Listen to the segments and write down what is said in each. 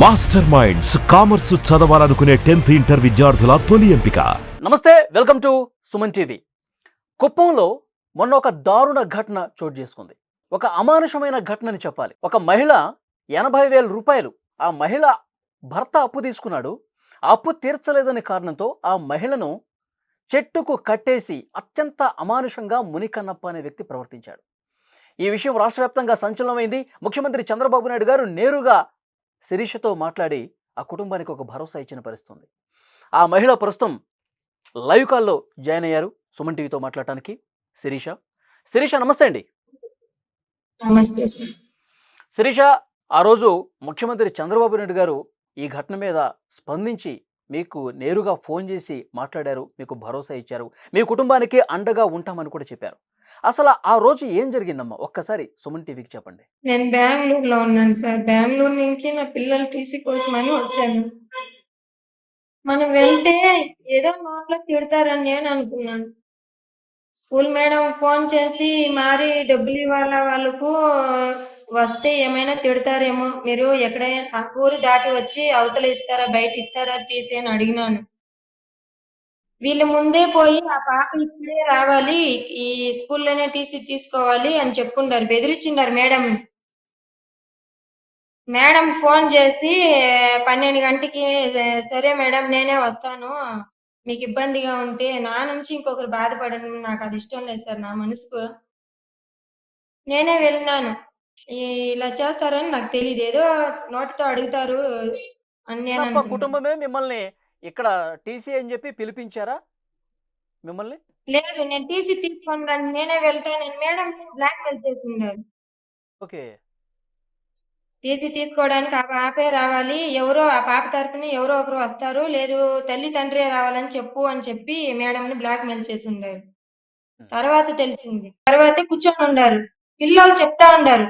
Master minds commerce చదవాలనుకునే tenth inter విద్యార్థుల తొలి ఎంపిక. నమస్తే వెల్కమ్ టు సుమన్ టీవీ. కుప్పంలో మొన్న ఒక దారుణ ఘటన చోటు చేసుకుంది. ఒక అమానుషమైన ఘటనని చెప్పాలి. ఒక మహిళ ఎనభై వేల రూపాయలు ఆ మహిళ భర్త అప్పు తీసుకున్నాడు. ఆ అప్పు తీర్చలేదనే కారణంతో ఆ మహిళను చెట్టుకు కట్టేసి అత్యంత అమానుషంగా మునికన్నప్ప అనే వ్యక్తి ప్రవర్తించాడు. ఈ విషయం రాష్ట్ర వ్యాప్తంగా సంచలనమైంది. ముఖ్యమంత్రి చంద్రబాబు నాయుడు గారు నేరుగా శిరీషతో మాట్లాడి ఆ కుటుంబానికి ఒక భరోసా ఇచ్చిన పరిస్థితి ఉంది ఆ మహిళ ప్రస్తుతం లైవ్ కాల్లో జాయిన్ అయ్యారు. సుమన్ టీవీతో మాట్లాడటానికి శిరీష. శిరీష నమస్తే అండి. నమస్తే శిరీష ఆ రోజు ముఖ్యమంత్రి చంద్రబాబు నాయుడు గారు ఈ ఘటన మీద స్పందించి మీకు నేరుగా ఫోన్ చేసి మాట్లాడారు. మీకు భరోసా ఇచ్చారు. మీ కుటుంబానికి అండగా ఉంటామని కూడా చెప్పారు. అసలు ఆ రోజు ఏం జరిగిందమ్మా? ఒక్కసారి సుమన్ టీవీకి చెప్పండి. నేను బెంగళూరులో ఉన్నాను సార్. బెంగళూరు నుంచి నా పిల్లల టీసీ కోసమని వచ్చాను. మనం వెళ్తే ఏదో నోట్లో తిడతారని నేను అనుకున్నాను. స్కూల్ మేడం ఫోన్ చేసి మారి డబ్బులు ఇవ్వాల వాళ్ళకు? వస్తే ఏమైనా తిడతారేమో. మీరు ఎక్కడైనా ఆ ఊరు దాటి వచ్చి అవతల ఇస్తారా బయట ఇస్తారా టీసీ అని అడిగినాను. వీళ్ళు ముందే పోయి ఆ పాప ఇప్పుడే రావాలి ఈ స్కూల్లోనే టీసీ తీసుకోవాలి అని చెప్పుండారు బెదిరించిండారు మేడం. మేడం ఫోన్ చేసి పన్నెండు గంటకి సరే మేడం నేనే వస్తాను. మీకు ఇబ్బందిగా ఉంటే నా నుంచి ఇంకొకరు బాధపడను. నాకు అది ఇష్టం లేదు సార్ నా మనసుకు. నేనే వెళ్ళినాను. ఇలా చేస్తారని నాకు తెలియదు ఏదో నోటితో అడుగుతారు అని నేను. కుటుంబమే మిమ్మల్ని ఇక్కడ టీసీ అని చెప్పి పిలిపించారా మిమ్మల్ని? లేదు నేను టీసీ తీసుకొని రండి నేనే వెళ్తానని మేడం బ్లాక్ మెయిల్ చేసిండారు ఓకే. టీసీ తీసుకోవడానికి ఆ పాపే రావాలి ఎవరో ఆ పాప తరపున ఎవరో ఒకరు వస్తారు లేదు తల్లి తండ్రి రావాలని చెప్పు అని చెప్పి మేడంని బ్లాక్ మెయిల్ చేసి ఉండారు తర్వాత తెలిసింది తర్వాత కూర్చొని ఉండారు పిల్లలు చెప్తా ఉండారు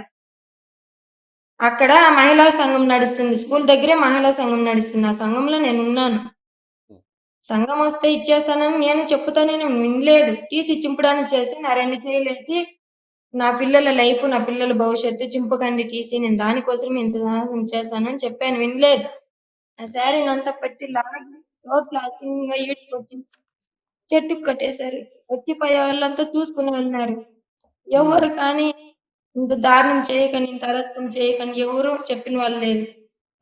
అక్కడ మహిళా సంఘం నడుస్తుంది స్కూల్ దగ్గరే మహిళా సంఘం నడుస్తుంది ఆ సంఘంలో నేను ఉన్నాను. సంఘం వస్తే ఇచ్చేస్తానని నేను చెప్పుతానని నేను వినలేదు. టీసీ చింపడానికి చేస్తే నా రెండు చేయలేసి నా పిల్లల లైఫ్ నా పిల్లల భవిష్యత్తు చింపకండి టీసీ నేను దానికోసం ఇంత సాహసం చేశానని చెప్పాను. వినలేదు. ఆ శారీని అంతా పట్టి లాగి రోడ్లు అసింగా ఈడ్చుకొచ్చి చెట్టుకు కట్టేశారు. వచ్చిపోయే వాళ్ళంతా చూసుకుని వెళ్ళినారు ఎవరు కానీ ఇంత దారుణం చేయకండి ఇంత అరస్తం చేయకండి ఎవరు చెప్పిన వాళ్ళు లేదు.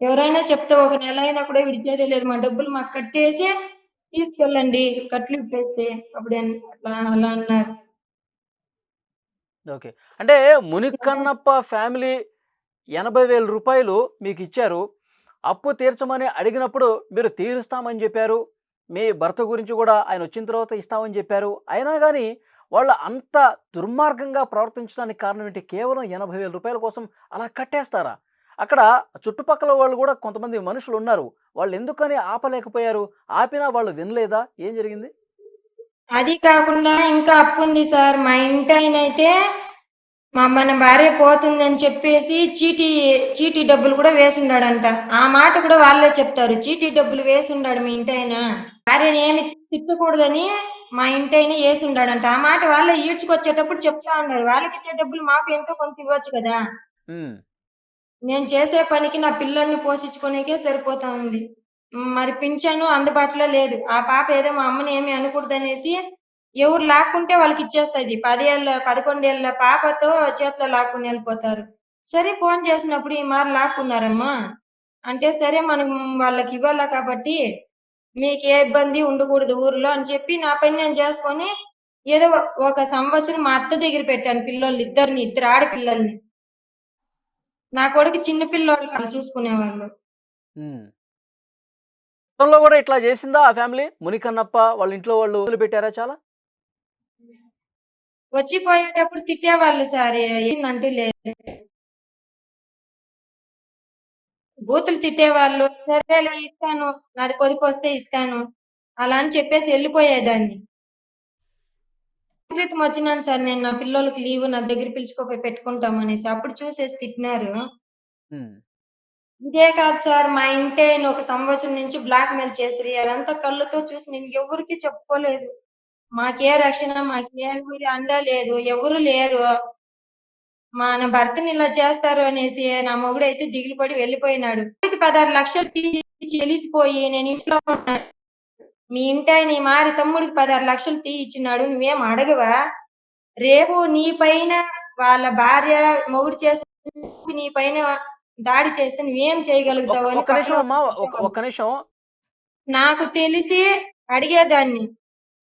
ఎవరైనా చెప్తే ఒక నెల అయినా కూడా విడిచేదే లేదు. మా డబ్బులు మాకు కట్టేసి తీసుకెళ్ళండి. కట్లు ఇప్పేస్తే అప్పుడు అట్లా అలా అన్నారు ఓకే. అంటే మునికన్నప్ప ఫ్యామిలీ ఎనభై వేల రూపాయలు మీకు ఇచ్చారు. అప్పు తీర్చమని అడిగినప్పుడు మీరు తీరుస్తామని చెప్పారు. మీ భర్త గురించి కూడా ఆయన వచ్చిన తర్వాత ఇస్తామని చెప్పారు. అయినా కానీ వాళ్ళు అంత దుర్మార్గంగా ప్రవర్తించడానికి కారణం ఏంటి? కేవలం ఎనభై వేల రూపాయల కోసం అలా కట్టేస్తారా? అక్కడ చుట్టుపక్కల వాళ్ళు కూడా కొంతమంది మనుషులు ఉన్నారు. వాళ్ళు ఎందుకని ఆపలేకపోయారు? ఆపినా వాళ్ళు వినలేదా? ఏం జరిగింది? అది కాకుండా ఇంకా అప్పు ఉంది సార్. మా ఇంటి ఆయన అయితే మా మన భార్య పోతుందని చెప్పేసి చీటీ చీటీ డబ్బులు కూడా వేసుండాడంట. ఆ మాట కూడా వాళ్ళే చెప్తారు. చీటీ డబ్బులు వేసుండాడు మీ ఇంటి ఆయన భార్యని ఏమి తిట్టకూడదని మా ఇంటి ఆయన వేసుండాడంట. ఆ మాట వాళ్ళే ఈడ్చుకొచ్చేటప్పుడు చెప్తా ఉన్నారు వాళ్ళకి ఇచ్చే డబ్బులు మాకు ఎంతో కొంత ఇవ్వచ్చు కదా. నేను చేసే పనికి నా పిల్లల్ని పోషించుకునేకే సరిపోతా ఉంది. మరి పింఛను అందుబాటులో లేదు. ఆ పాప ఏదో మా అమ్మని ఏమి అనకూడదనేసి ఎవరు లాక్కుంటే వాళ్ళకి ఇచ్చేస్తుంది. పదేళ్ళ పదకొండేళ్ళ పాపతో చేతిలో లాక్కుని వెళ్ళిపోతారు. సరే ఫోన్ చేసినప్పుడు ఈ మారు లాక్కున్నారమ్మా. అంటే సరే మనం వాళ్ళకి ఇవ్వాలా కాబట్టి మీకు ఏ ఇబ్బంది ఉండకూడదు ఊర్లో అని చెప్పి నా పని నేను చేసుకొని ఏదో ఒక సంవత్సరం మా అత్త దగ్గర పెట్టాను పిల్లల్ని ఇద్దరిని ఇద్దరు ఆడపిల్లల్ని. నా కొడుకు చిన్న వాళ్ళు చూసుకునేవాళ్ళు. గతంలో కూడా ఇట్లా చేసిందా ఆ ఫ్యామిలీ? మునికన్నప్ప వాళ్ళ ఇంట్లో వాళ్ళు వదిలి పెట్టారా చాలా? వచ్చి పోయేటప్పుడు తిట్టేవాళ్ళు సార్ ఏందంటూ లేదు బూతులు తిట్టేవాళ్ళు సరేలే ఇస్తాను నాది పొదుపు వస్తే ఇస్తాను అలా అని చెప్పేసి వెళ్ళిపోయేదాన్ని. క్రితం వచ్చినాను సార్ నేను నా పిల్లలకి లీవ్ నా దగ్గర పిలుచుకోపోయి పెట్టుకుంటాం అనేసి అప్పుడు చూసేసి తిట్టినారు. ఇదే కాదు సార్ మా ఇంటి ఆయన ఒక సంవత్సరం నుంచి బ్లాక్ మెయిల్ చేసిరి. అదంతా కళ్ళతో చూసి నేను ఎవరికి చెప్పుకోలేదు. మాకే రక్షణ మాకే అండ లేదు. ఎవరు లేరు. మన భర్తని ఇలా చేస్తారు అనేసి నా మొగుడు అయితే దిగులు పడి వెళ్ళిపోయినాడు పదహారు లక్షలు తీసి తెలిసిపోయి నేను ఇంట్లో ఉన్నాను. మీ ఇంటి ఆయన ఈ మారి తమ్ముడికి పదహారు లక్షలు తీ ఇచ్చినాడు నువ్వేం అడగవా? రేపు నీ పైన వాళ్ళ భార్య మొగుడు చేసే నీ పైన దాడి చేస్తే నువ్వేం చేయగలుగుతావు అని ఒక్క నిమిషం నాకు తెలిసి అడిగేదాన్ని.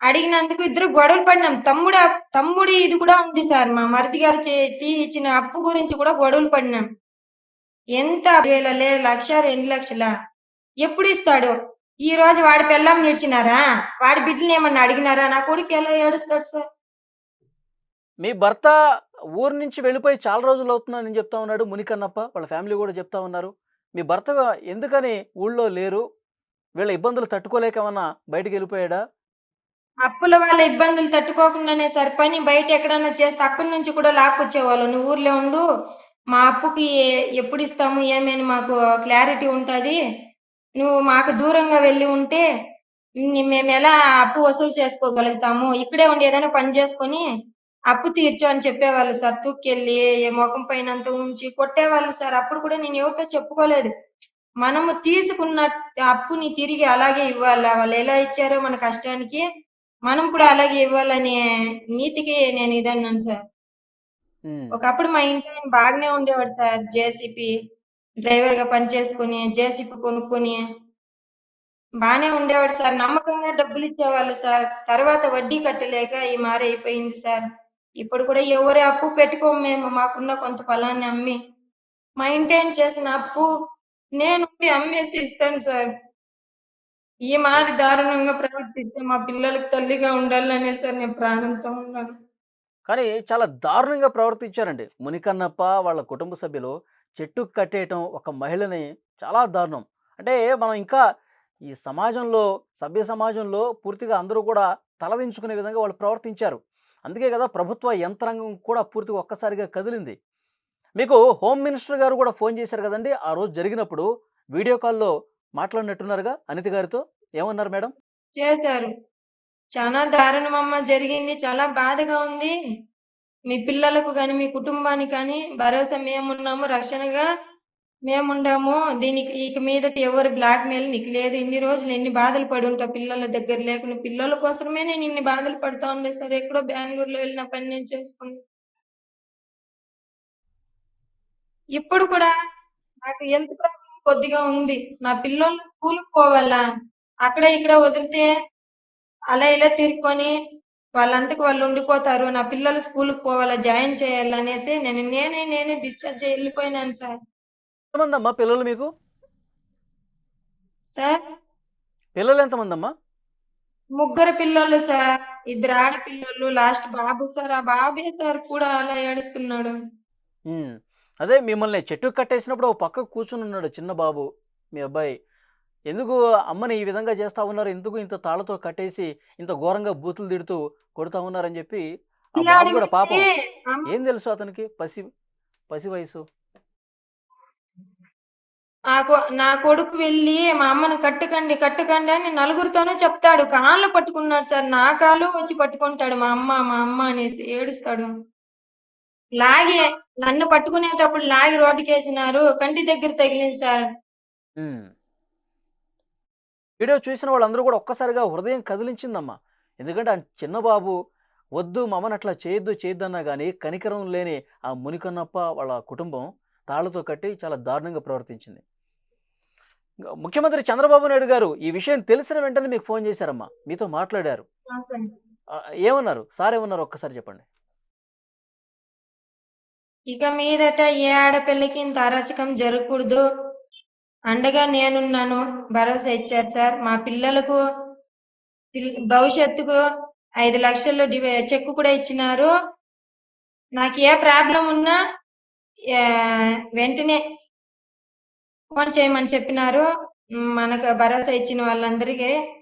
అడిగినందుకు ఇద్దరు గొడవలు పడినాం. తమ్ముడు తమ్ముడి ఇది కూడా ఉంది సార్. మా మరిది గారు ఇచ్చిన అప్పు గురించి కూడా గొడవలు పడినాం. ఎంత? వేలలే లక్ష రెండు లక్షల? ఎప్పుడు ఇస్తాడు? ఈ రోజు వాడి పిల్లం నిలిచినారా వాడి బిడ్డలు ఏమన్నా అడిగినారా? నా కొడుకు ఎలా ఏడుస్తాడు సార్? మీ భర్త ఊరు నుంచి వెళ్ళిపోయి చాలా రోజులు అవుతుందని చెప్తా ఉన్నాడు మునికన్నప్ప. వాళ్ళ ఫ్యామిలీ కూడా చెప్తా ఉన్నారు. మీ భర్త ఎందుకని ఊళ్ళో లేరు? వీళ్ళ ఇబ్బందులు తట్టుకోలేక ఏమన్నా బయటికి వెళ్ళిపోయాడా? అప్పుల వాళ్ళ ఇబ్బందులు తట్టుకోకుండానే సార్ పని బయట ఎక్కడన్నా చేస్తే అక్కడి నుంచి కూడా లాక్కొచ్చేవాళ్ళు. నువ్వు ఊర్లో ఉండు మా అప్పుకి ఎప్పుడు ఇస్తాము ఏమని మాకు క్లారిటీ ఉంటుంది. నువ్వు మాకు దూరంగా వెళ్ళి ఉంటే మేము ఎలా అప్పు వసూలు చేసుకోగలుగుతాము? ఇక్కడే ఉండి ఏదైనా పని చేసుకొని అప్పు తీర్చు అని చెప్పేవాళ్ళు సార్. తూక్కెళ్ళి ఏ ముఖం పైన అంతా ఉంచి కొట్టేవాళ్ళు సార్. అప్పుడు కూడా నేను ఎవరితో చెప్పుకోలేదు. మనము తీసుకున్న అప్పుని తిరిగి అలాగే ఇవ్వాలి? వాళ్ళు ఎలా ఇచ్చారో మన కష్టానికి మనం కూడా అలాగే ఇవ్వాలనే నీతికి నేను ఇదన్నాను సార్. ఒకప్పుడు మా ఇంట్లో బాగానే ఉండేవాడు సార్. జేసీపీ డ్రైవర్గా పని చేసుకుని జేసీపీ కొనుక్కొని బాగానే ఉండేవాడు సార్. నమ్మకంగా డబ్బులు ఇచ్చేవాళ్ళు సార్. తర్వాత వడ్డీ కట్టలేక ఈ మారి అయిపోయింది సార్. ఇప్పుడు కూడా ఎవరి అప్పు పెట్టుకోము మేము. మాకున్న కొంత ఫలాన్ని అమ్మి మా ఇంటి చేసిన అప్పు నేను అమ్మేసి ఇస్తాను సార్. ఈ మాది దారుణంగా ప్రవర్తిస్తే మా పిల్లలకు తల్లిగా ఉండాలనే సార్ నేను ప్రాణంతో ఉన్నాను. కానీ చాలా దారుణంగా ప్రవర్తించారండి. మునికన్నప్ప వాళ్ళ కుటుంబ సభ్యులు చెట్టుకు కట్టేయటం ఒక మహిళని చాలా దారుణం. అంటే మనం ఇంకా ఈ సమాజంలో సభ్య సమాజంలో పూర్తిగా అందరూ కూడా తలదించుకునే విధంగా వాళ్ళు ప్రవర్తించారు. అందుకే కదా ప్రభుత్వ యంత్రాంగం కూడా పూర్తిగా ఒక్కసారిగా కదిలింది. మీకు హోమ్ మినిస్టర్ గారు కూడా ఫోన్ చేశారు కదండి ఆ రోజు జరిగినప్పుడు వీడియో కాల్లో మాట్లాడినట్టున్నారుగా అనిత గారితో. ఏమన్నారు మేడం? చేశారు. చాలా దారుణం అమ్మ జరిగింది చాలా బాధగా ఉంది. మీ పిల్లలకు కానీ మీ కుటుంబానికి కానీ భరోసా మేమున్నాము రక్షణగా మేముండాము దీనికి ఇక మీదటి ఎవరు బ్లాక్ మెయిల్ నీకు లేదు. ఇన్ని రోజులు ఎన్ని బాధలు పడి ఉంటా పిల్లల దగ్గర లేకుండా. పిల్లల కోసమే నేను ఇన్ని బాధలు పడతా ఉండే. సార్ ఎక్కడో బెంగళూరులో వెళ్ళిన పని నేను చేసుకుని ఇప్పుడు కూడా నాకు హెల్త్ ప్రాబ్లం కొద్దిగా ఉంది. నా పిల్లలు స్కూల్కి పోవాలా? అక్కడ ఇక్కడ వదిలితే అలా ఇలా తిరుక్కొని వాళ్ళంతకు వాళ్ళు ఉండిపోతారు. నా పిల్లలు స్కూల్కి పోవాలా జాయిన్ చేయాలి అనేసి నేను నేనే నేనే డిశ్చార్జ్ వెళ్ళిపోయినాను సార్. ఎంతమంది అమ్మా పిల్లలు మీకు? సార్? పిల్లలు ఎంతమంది అమ్మా ముగ్గురు పిల్లలు సార్. ఇద్దరు ఆడపిల్లలు లాస్ట్ బాబు సార్. ఆ బాబే సార్ కూడా అలా ఏడుస్తున్నాడు. అదే మిమ్మల్ని చెట్టు కట్టేసినప్పుడు ఒక పక్క కూర్చుని ఉన్నాడు చిన్న బాబు మీ అబ్బాయి. ఎందుకు అమ్మని ఈ విధంగా చేస్తా ఉన్నారు? ఎందుకు ఇంత తాళతో కట్టేసి ఇంత ఘోరంగా బూతులు తిడుతూ కొడుతా ఉన్నారని చెప్పి ఆ బాబు కూడా పాపం ఏం తెలుసు అతనికి? పసి పసి వయసు. నా కొడుకు వెళ్ళి మా అమ్మని కట్టకండి కట్టకండి అని నలుగురితోనూ చెప్తాడు. కాళ్ళు పట్టుకున్నాడు సార్. నా కాళ్ళు వచ్చి పట్టుకుంటాడు మా అమ్మ మా అమ్మ అనేసి ఏడుస్తాడు. లాగి నన్ను పట్టుకునేటప్పుడు లాగి రోడ్డుకేసినారు. కంటి దగ్గర తగిలింది సార్. వీడియో చూసిన వాళ్ళందరూ కూడా ఒక్కసారిగా హృదయం కదిలించిందమ్మా. ఎందుకంటే ఆ చిన్న బాబు వద్దు మమ్మని అట్లా చేయొద్దు చేయొద్దన్నా కానీ కనికరం లేని ఆ మునికన్నప్ప వాళ్ళ కుటుంబం తాళ్ళతో కట్టి చాలా దారుణంగా ప్రవర్తించింది. ముఖ్యమంత్రి చంద్రబాబు నాయుడు గారు ఈ విషయం తెలిసిన వెంటనే మీకు ఫోన్ చేశారమ్మా. మీతో మాట్లాడారు. ఏమన్నారు? సార్ ఏమన్నారు? ఒక్కసారి చెప్పండి. ఇక మీదట ఏ ఆడపిల్లకి ఇంత అరాచకం జరగకూడదు. అండగా నేనున్నాను భరోసా ఇచ్చారు సార్. మా పిల్లలకు పిల్- భవిష్యత్తుకు ఐదు లక్షలు డివై చెక్ కూడా ఇచ్చినారు. నాకు ఏ ప్రాబ్లం ఉన్నా వెంటనే ఫోన్ చేయమని చెప్పినారు. మనకు భరోసా ఇచ్చిన వాళ్ళందరికీ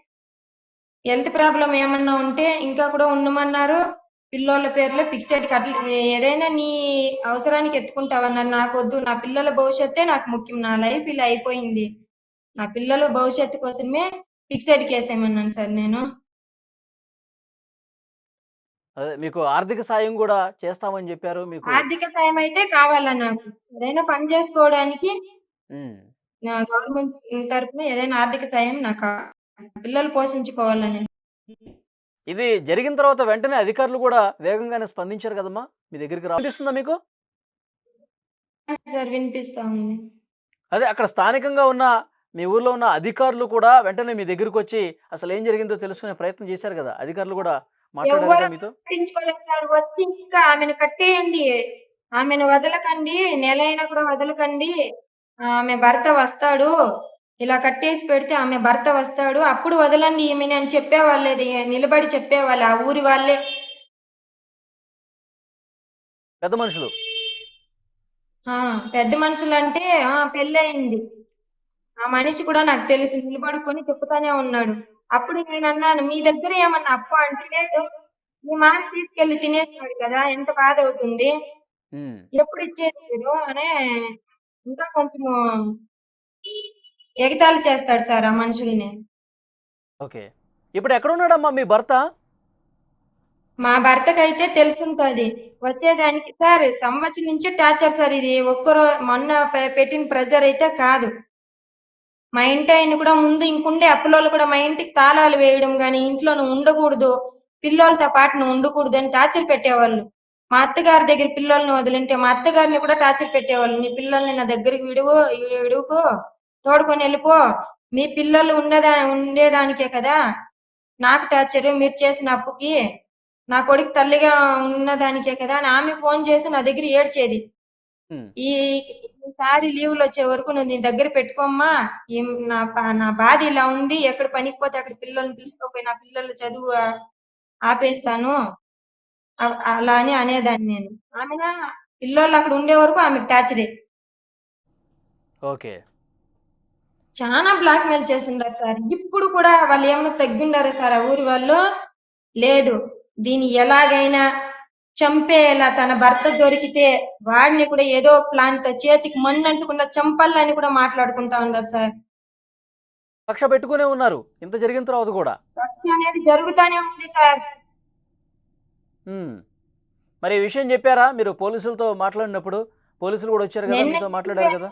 హెల్త్ ప్రాబ్లం ఏమన్నా ఉంటే ఇంకా కూడా ఉండమన్నారు. పిల్లోళ్ళ పేర్లో ఫిక్సెడ్ కట్ల ఏదైనా నీ అవసరానికి ఎత్తుకుంటావన్నారు నాకు వద్దు నా పిల్లల భవిష్యత్తే నాకు ముఖ్యం. నా లైఫ్ ఇలా అయిపోయింది. నా పిల్లల భవిష్యత్తు కోసమే ఫిక్సెడ్ కేసేమన్నాను సార్ నేను. అదే మీకు ఆర్థిక సాయం కూడా చేస్తామని చెప్పారు మీకు. ఆర్థిక సాయం అయితే కావాలా నాకు? ఏదైనా పని చేసుకోవడానికి నా గవర్నమెంట్ తరపున ఏదైనా ఆర్థిక సాయం నాకు. పిల్లలు పోషించుకోవాలని. ఇది జరిగిన తర్వాత వెంటనే అధికారులు కూడా వేగంగానే స్పందించారు కదమ్మా? మీ దగ్గరికి రాపిస్తుందా మీకు? అదే అక్కడ స్థానికంగా ఉన్న మీ ఊర్లో ఉన్న అధికారులు కూడా వెంటనే మీ దగ్గరికి వచ్చి అసలు ఏం జరిగిందో తెలుసుకునే ప్రయత్నం చేశారు కదా? అధికారులు కూడా మాట్లాడారు మీతో? వచ్చి ఇంకా ఆమెను కట్టేయండి. ఆమెను వదలకండి నెల అయినా కూడా వదలకండి. ఆమె భర్త వస్తాడు. ఇలా కట్టేసి పెడితే ఆమె భర్త వస్తాడు. అప్పుడు వదలండి ఈమెని అని చెప్పేవాళ్ళేది. నిలబడి చెప్పేవాళ్ళు. ఆ ఊరి వాళ్ళే. పెద్ద మనుషులు? ఆ పెద్ద మనుషులు అంటే పెళ్ళయింది. ఆ మనిషి కూడా నాకు తెలిసి. నిలబడుకొని చెప్తానే ఉన్నాడు. అప్పుడు నేను అన్నాను మీ దగ్గర ఏమన్నా అప్పు అంటే లేదు. మీ మాట తీసుకెళ్ళి తినేస్తాడు కదా. ఎంత బాధ అవుతుంది? ఎప్పుడు ఇచ్చేసారు అనే ఇంకా కొంచెము ఎగతాళి చేస్తాడు సార్ ఆ మనుషుల్ని. ఓకే. ఇప్పుడు ఎక్కడ ఉన్నాడమ్మా మీ భర్త? మా భర్తకైతే తెలుసుంటది. వచ్చేదానికి సార్ సంవత్సరం నుంచి టార్చర్ సార్ ఇది. ఒక్కరో మొన్న పెట్టిన ప్రెజర్ అయితే కాదు. మా ఇంటి ఆయన కూడా ముందు ఇంకుండే అప్పులోళ్ళు కూడా మా ఇంటికి తాళాలు వేయడం గాని ఇంట్లో నువ్వు ఉండకూడదు. పిల్లోలతో పాటు నువ్వు ఉండకూడదు అని టార్చర్ పెట్టేవాళ్ళు. మా అత్తగారి దగ్గర పిల్లల్ని వదిలింటే మా అత్తగారిని కూడా టార్చర్ పెట్టేవాళ్ళు. నీ పిల్లల్ని నా దగ్గరికి విడువు విడువుకో. తోడుకొని వెళ్ళిపో. మీ పిల్లలు ఉండదా ఉండేదానికే కదా. నాకు టార్చర్ మీరు చేసిన అప్పుకి. నా కొడుకు తల్లిగా ఉన్నదానికే కదా అని ఆమె ఫోన్ చేసి నా దగ్గర ఏడ్చేది. ఈ ఈసారి లీవ్లు వచ్చే వరకు నువ్వు నీ దగ్గర పెట్టుకోమ్మా. నా నా బాధ ఇలా ఉంది. ఎక్కడ పనికి పోతే అక్కడ పిల్లల్ని పిలుచుకోపోయి నా పిల్లలు చదువు ఆపేస్తాను. అలా అని అనేదాన్ని నేను. ఆమె పిల్లోళ్ళు అక్కడ ఉండే వరకు ఆమెకు టార్చరే. ఓకే. చాలా బ్లాక్ మెయిల్ చేసిండారు సార్. ఇప్పుడు కూడా వాళ్ళు ఏమైనా తగ్గిండారా సార్? ఆ ఊరి వాళ్ళు? లేదు. దీన్ని ఎలాగైనా చంపేలా తన భర్త దొరికితే వాడిని కూడా ఏదో ప్లాన్తో చేతికి మన్ను అంటకుండా చంపాలని కూడా మాట్లాడుకుంటా ఉన్నారు సార్. కక్ష పెట్టుకునే ఉన్నారు. ఇంత జరిగిన తర్వాత కూడా. కక్ష అనేది జరుగుతానే ఉంది సార్. మరి ఈ విషయం చెప్పారా? మీరు పోలీసులతో మాట్లాడినప్పుడు? పోలీసులు కూడా వచ్చారు కదా మీతో మాట్లాడారు కదా?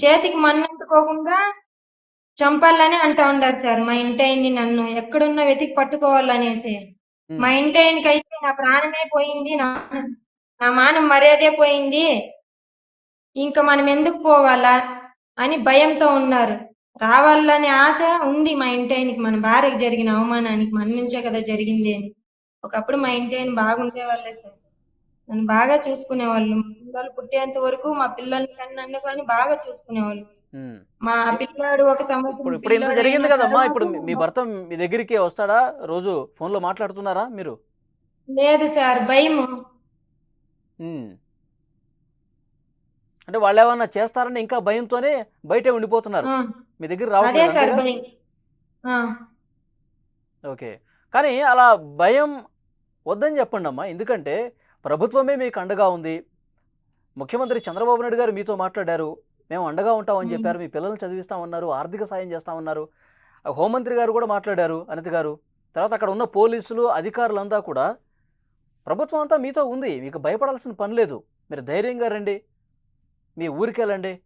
చేతికి మన్ను అంటుకోకుండా చంపాలని అంటా ఉండారు సార్. మా ఇంటాయన్ని నన్ను. ఎక్కడున్నా వెతికి పట్టుకోవాలనేసి. మా ఇంటాయనికి అయితే నా ప్రాణమే పోయింది. నా నా మానం మర్యాదే పోయింది. ఇంకా మనం ఎందుకు పోవాలా అని భయంతో ఉన్నారు. రావాలనే ఆశ ఉంది మా ఇంటాయనికి మన భార్యకి జరిగిన అవమానానికి మన నుంచే కదా జరిగింది అని. ఒకప్పుడు మా ఇంటాయని బాగుండే వాళ్ళే సార్. నన్ను బాగా చూసుకునేవాళ్ళు. మా పిల్లలు పుట్టేంత వరకు మా పిల్లల్ని కానీ నన్ను కానీ బాగా చూసుకునేవాళ్ళు. మా పిల్లాడు ఒక సంవత్సరం ఇప్పుడు ఇంత జరిగింది కదమ్మా? ఇప్పుడు మీ- భర్త మీ దగ్గరికి వస్తాడా? రోజు ఫోన్లో మాట్లాడుతున్నారా మీరు? లేదు సార్ ఉమ్. అంటే వాళ్ళు ఏమన్నా చేస్తారని ఇంకా భయంతోనే బయటే ఉండిపోతున్నారు. మీ దగ్గర రావట్లేదు? భయం. ఆ, ఓకే. కానీ అలా భయం వద్దని చెప్పండి అమ్మా ఎందుకంటే ప్రభుత్వమే మీకు అండగా ఉంది. ముఖ్యమంత్రి చంద్రబాబు నాయుడు గారు మీతో మాట్లాడారు. మేము అండగా ఉంటామని. చెప్పారు. మీ పిల్లల్ని చదివిస్తామన్నారు. ఆర్థిక సాయం చేస్తామన్నారు. హోంమంత్రి గారు కూడా మాట్లాడారు అనిత గారు. తర్వాత అక్కడ ఉన్న పోలీసులు అధికారులంతా కూడా ప్రభుత్వం అంతా మీతో ఉంది. మీకు భయపడాల్సిన పని లేదు. మీరు ధైర్యంగా రండి. మీ ఊరికి వెళ్ళండి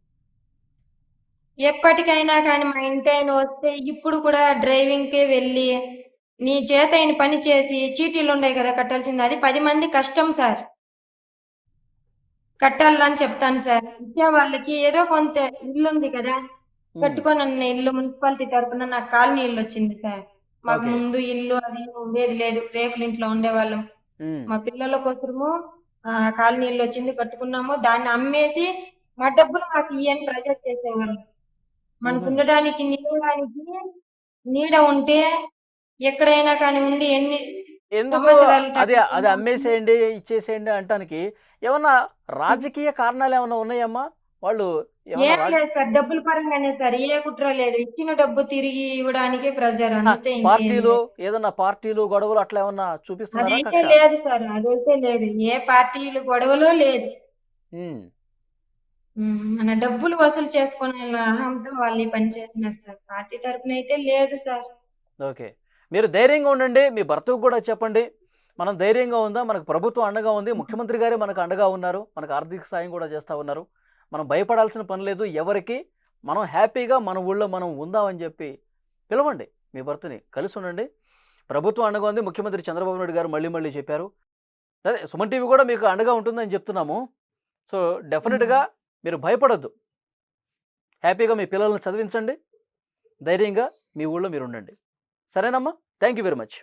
ఎప్పటికైనా కానీ మా ఇంటి ఆయన వస్తే ఇప్పుడు కూడా డ్రైవింగ్కి వెళ్ళి నీ చేత అయిన పని చేసి చీటీలు ఉన్నాయి కదా కట్టాల్సింది. అది పది మంది కష్టం సార్. కట్టాలని చెప్తాను సార్. ఇచ్చే వాళ్ళకి ఏదో కొంత ఇల్లు ఉంది కదా. కట్టుకొని అన్న ఇల్లు మున్సిపాలిటీ తరపున నాకు కాలనీ ఇల్లు వచ్చింది సార్. మాకు. ముందు ఇల్లు అది ఉండేది లేదు. రేకుల ఇంట్లో ఉండేవాళ్ళం. మా పిల్లల కోసము ఆ కాలనీ ఇల్లు వచ్చింది. కట్టుకున్నాము. దాన్ని అమ్మేసి మా డబ్బులు మాకు ఇయ్యని ప్రెజర్ చేసేవాళ్ళు మనకు. ఉండడానికి నీడడానికి నీడ ఉంటే ఎక్కడైనా కానీ ఉండి ఎన్ని ఎందుకు అది అది అమ్మేసేయండి ఇచ్చేసేయండి అంటానికి ఏమన్నా రాజకీయ కారణాలు ఏమన్నా ఉన్నాయమ్మా? వాళ్ళు ఏం లేదు సార్ డబ్బుల పరంగానే సార్ ఏ కుట్ర లేదు. ఇచ్చిన డబ్బు తిరిగి ఇవ్వడానికి ప్రెజర్ అంతే పార్టీలు. ఏదన్నా పార్టీలు గొడవలు అట్లా ఏమన్నా చూపిస్తున్నారా లేదు సార్ అదైతే లేదు. ఏ పార్టీలు గొడవలో లేదు. మన డబ్బులు వసూలు చేసుకునే వాళ్ళు పని చేస్తున్నారు సార్. పార్టీ తరపున అయితే లేదు సార్. ఓకే. మీరు ధైర్యంగా ఉండండి మీ భర్తకు కూడా చెప్పండి. మనం ధైర్యంగా ఉందా మనకు ప్రభుత్వం అండగా ఉంది ముఖ్యమంత్రి గారే మనకు అండగా ఉన్నారు మనకు ఆర్థిక సాయం కూడా చేస్తూ ఉన్నారు. మనం భయపడాల్సిన పని లేదు ఎవరికి? మనం హ్యాపీగా మన ఊళ్ళో మనం ఉందామని చెప్పి పిలవండి మీ భర్తని కలిసి ఉండండి. ప్రభుత్వం అండగా ఉంది ముఖ్యమంత్రి చంద్రబాబు నాయుడు గారు మళ్ళీ మళ్ళీ చెప్పారు. అదే సుమన్ టీవీ కూడా మీకు అండగా ఉంటుందని చెప్తున్నాము. సో డెఫినెట్గా మీరు భయపడొద్దు. హ్యాపీగా మీ పిల్లల్ని చదివించండి. ధైర్యంగా మీ ఊళ్ళో మీరు ఉండండి. సరేనమ్మా? Thank you very much.